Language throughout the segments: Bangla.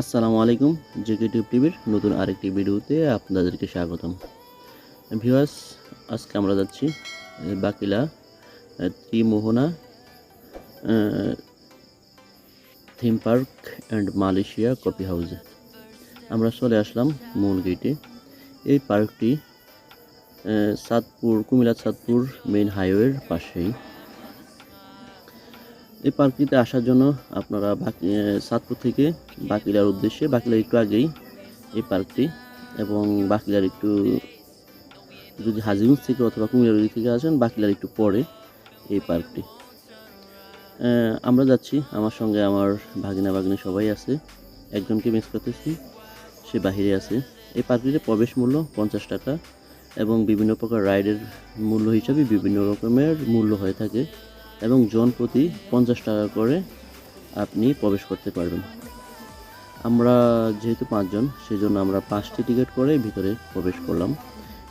আসসালামু আলাইকুম জেকে টিউব টিভির নতুন আরেকটি ভিডিওতে আপনাদেরকে স্বাগতম। ভিউয়ার্স, আজকে আমরা যাচ্ছি Bakila Trimohana theme park and Malaysia coffee হাউসে আমরা চলে আসলাম মূল গেটে এই পার্কটি চাঁদপুর কুমিল্লা চাঁদপুর মেইন হাইওয়ের পাশেই। এই পার্কটিতে আসার জন্য আপনারা বাকি সাতপুর থেকে বাকিলার উদ্দেশ্যে, বাকিলার একটু আগেই এই পার্কটি এবং বাকিলার একটু যদি হাজিগঞ্জ থেকে অথবা দিক থেকে আসেন, বাকিলার একটু পরে এই পার্কটি। আমরা যাচ্ছি, আমার সঙ্গে আমার ভাগিনা ভাগিনী সবাই আছে, একজনকে মিস করতেছি, সে বাহিরে আছে। এই পার্কটিতে প্রবেশ মূল্য পঞ্চাশ টাকা এবং বিভিন্ন প্রকার রাইডের মূল্য হিসাবে বিভিন্ন রকমের মূল্য হয়ে থাকে। এবং জন প্রতি পঞ্চাশ টাকা করে আপনি প্রবেশ করতে পারবেন। আমরা যেহেতু পাঁচজন, সেজন্য আমরা পাঁচটি টিকিট করে ভিতরে প্রবেশ করলাম।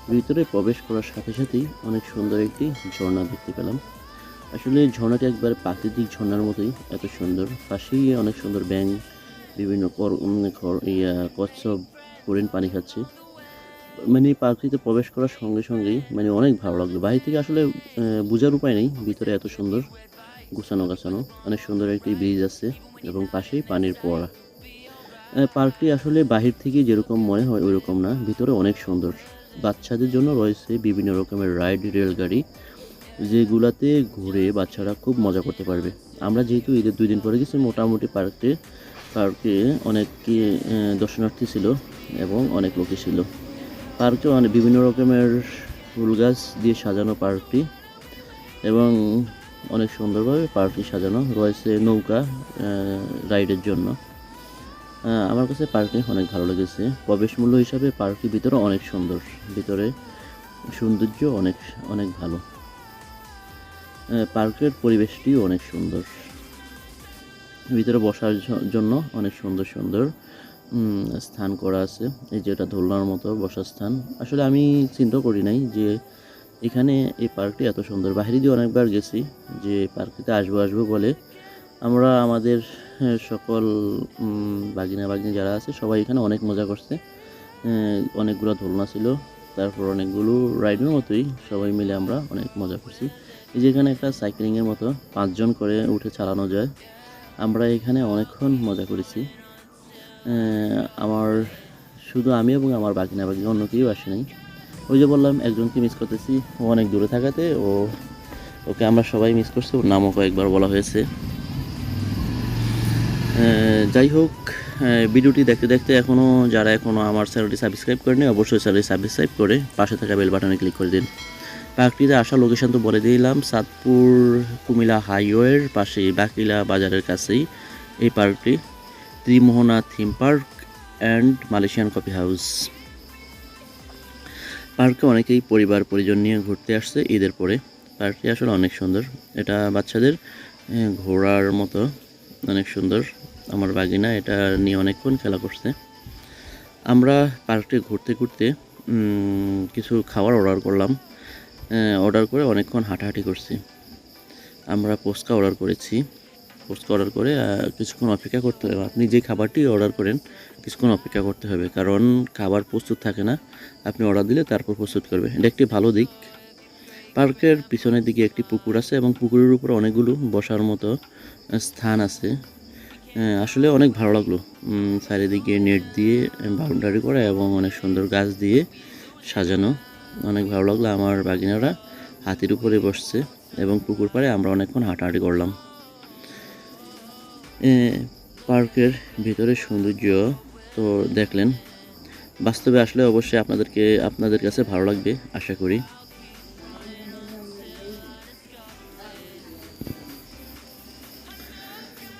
ভিতরে প্রবেশ করার সাথে সাথেই অনেক সুন্দর একটি ঝর্ণা দেখতে পেলাম। আসলে ঝর্ণাটি একবার প্রাকৃতিক ঝর্ণার মতোই এত সুন্দর। পাশেই অনেক সুন্দর ব্যাং বিভিন্ন কর, ইয়া, কচ্ছপ, হরিণ পানি খাচ্ছে। মানে পার্কটিতে প্রবেশ করার সঙ্গে সঙ্গেই মানে অনেক ভালো লাগল। বাইরে থেকে আসলে বোঝার উপায় নেই। ভিতরে এত সুন্দর গুছানো গাছানো, অনেক সুন্দর একটি ব্রিজ আছে এবং পাশেই পানির পোয়ারা পার্কটি আসলে বাহির থেকে যেরকম মনে হয় ওইরকম না, ভিতরে অনেক সুন্দর। বাচ্চাদের জন্য রয়েছে বিভিন্ন রকমের রাইড রেলগাড়ি যেগুলাতে ঘুরে বাচ্চারা খুব মজা করতে পারবে। আমরা যেহেতু ঈদের দুই দিন পরে গেছি, মোটামুটি পার্কে পার্কে অনেক দর্শনার্থী ছিল এবং অনেক লোকই ছিল। পার্কে অনেক বিভিন্ন রকমের ফুল গাছ দিয়ে সাজানো পার্কটি এবং অনেক সুন্দরভাবে পার্কটি সাজানো রয়েছে নৌকা রাইডের জন্য। আমার কাছে পার্কটি অনেক ভালো লেগেছে। প্রবেশ মূল্য হিসাবে পার্কটির ভিতরে অনেক সুন্দর। ভিতরে সৌন্দর্য অনেক অনেক ভালো। পার্কের পরিবেশটিও অনেক সুন্দর। ভিতরে বসার জন্য অনেক সুন্দর সুন্দর। স্থান করা আছে। এই যে এটা দোলনার মতো বসার স্থান আসলে আমি চিন্তা করি নাই যে এখানে এই পার্কটি এত সুন্দর। বাইরে দিয়ে অনেকবার গেছি যে পার্কটিতে আসব আসব বলে। আমরা আমাদের হ্যাঁ, সকল বাগিনা বাগিনী যারা আছে সবাই এখানে অনেক মজা করছে। অনেকগুলো দোলনা ছিল তারপর অনেকগুলো রাইডের মতোই সবাই মিলে আমরা অনেক মজা করছি। এই যে এখানে একটা সাইক্লিংয়ের মতো পাঁচজন করে উঠে চালানো যায়। আমরা এখানে অনেকক্ষণ মজা করেছি। আমার শুধু আমি এবং আমার বাগিনা বাগিনা অন্য কেউ আসে নাই। ওই যে বললাম, একজনকে মিস করতেছি। ও অনেক দূরে থাকাতে ও, ওকে আমরা সবাই মিস করছি। ওর নামও কয়েকবার বলা হয়েছে। যাই হোক ভিডিওটি দেখতে দেখতে এখনও যারা এখনও আমার চ্যানেলটি সাবস্ক্রাইব করেনি, অবশ্যই চ্যানেলটি সাবস্ক্রাইব করে পাশে থাকা বেল বাটনে ক্লিক করে দিন। পার্কটিতে আসার লোকেশন তো বলে দিলাম, সাতপুর কুমিল্লা হাইওয়ের পাশে বাকিলা বাজারের কাছেই এই পার্কটি। Trimohana theme park and Malaysian coffee house পার্কে অনেকেই পরিবার, পরিজন নিয়ে ঘুরতে আসছে ঈদের পরে। পার্কটি আসলে অনেক সুন্দর। এটা বাচ্চাদের ঘোরার মতো অনেক সুন্দর। আমার বাগিনা এটা নিয়ে অনেকক্ষণ খেলা করছে। আমরা পার্কটি ঘুরতে ঘুরতে কিছু খাবার অর্ডার করলাম। অর্ডার করে অনেকক্ষণ হাঁটাহাঁটি করছি। আমরা পোস্কা অর্ডার করেছি। পোস্কা অর্ডার করে কিছুক্ষণ অপেক্ষা করতে হবে। আপনি যে খাবারটি অর্ডার করেন, কিছুক্ষণ অপেক্ষা করতে হবে। কারণ খাবার প্রস্তুত থাকে না। আপনি অর্ডার দিলে তারপর প্রস্তুত করবে এটা একটি ভালো দিক। পার্কের পিছনের দিকে একটি পুকুর আছে এবং পুকুরের উপর অনেকগুলো বসার মতো স্থান আছে। আসলে অনেক ভালো লাগল। চারিদিকে নেট দিয়ে বাউন্ডারি করা এবং অনেক সুন্দর গাছ দিয়ে সাজানো। অনেক ভালো লাগল আমার বাগিনারা। হাতির উপরে বসছে এবং পুকুর পাড়ে আমরা অনেকক্ষণ হাঁটাহাঁটি করলাম। পার্কের ভিতরে সৌন্দর্য তো দেখলেন। বাস্তবে আসলে অবশ্যই আপনাদেরকে, আপনাদের কাছে ভালো লাগবে, আশা করি।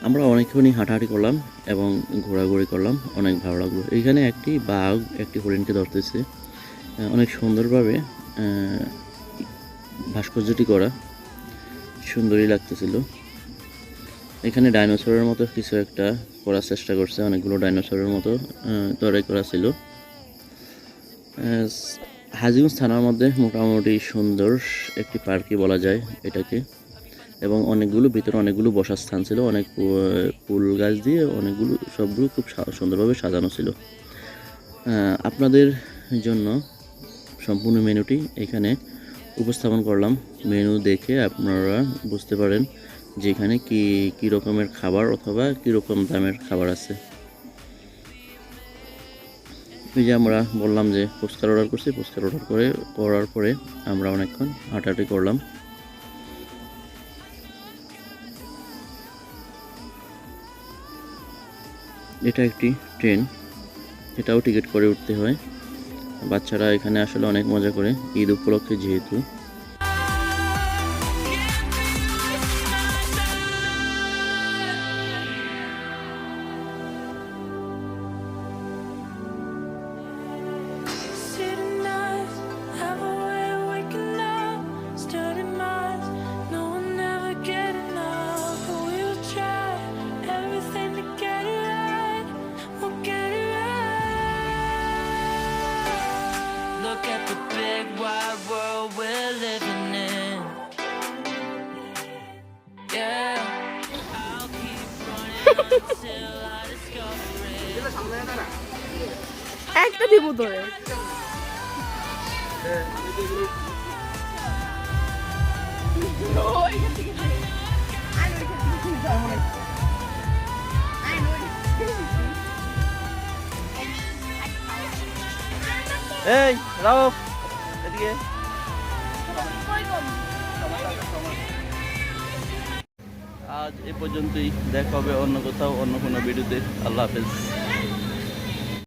আমরা অনেকক্ষণই হাঁটাহাঁটি করলাম এবং ঘোরাঘুরি করলাম, অনেক ভালো লাগল। এখানে একটি বাঘ, একটি হরিণকে ধরতেছে। অনেক সুন্দরভাবে ভাস্কর্যটি করা। সুন্দরই লাগতেছিল। এখানে ডাইনোসরের মতো কিছু একটা করার চেষ্টা করছে, অনেকগুলো ডাইনোসরের মতো তৈরি করা ছিল। হাজিগঞ্জ থানার মধ্যে মোটামুটি সুন্দর একটি পার্কই বলা যায় এটাকে। এবং অনেকগুলো, ভিতরে অনেকগুলো বসার স্থান ছিল, অনেক ফুল গাছ দিয়ে অনেকগুলো, সবগুলো খুব সুন্দরভাবে সাজানো ছিল। আপনাদের জন্য সম্পূর্ণ মেনুটি এখানে উপস্থাপন করলাম। মেনু দেখে আপনারা বুঝতে পারেন যে কি, কী রকমের খাবার অথবা কী রকম দামের খাবার আছে? এই যে আমরা বললাম যে ফুচকার অর্ডার করছি, ফুচকার অর্ডার করে, করার পরে আমরা অনেকক্ষণ হাঁটাহাঁটি করলাম। এটা একটি ট্রেন, এটাও টিকিট করে উঠতে হয়। বাচ্চারা এখানে আসলে অনেক মজা করে, ঈদ উপলক্ষে যেহেতু। একটা দিব তোরে এই, রাও, এদিকে। আজ এ পর্যন্তই, দেখা হবে অন্য কোথাও, অন্য কোনো ভিডিওতে। আল্লাহ হাফেজ।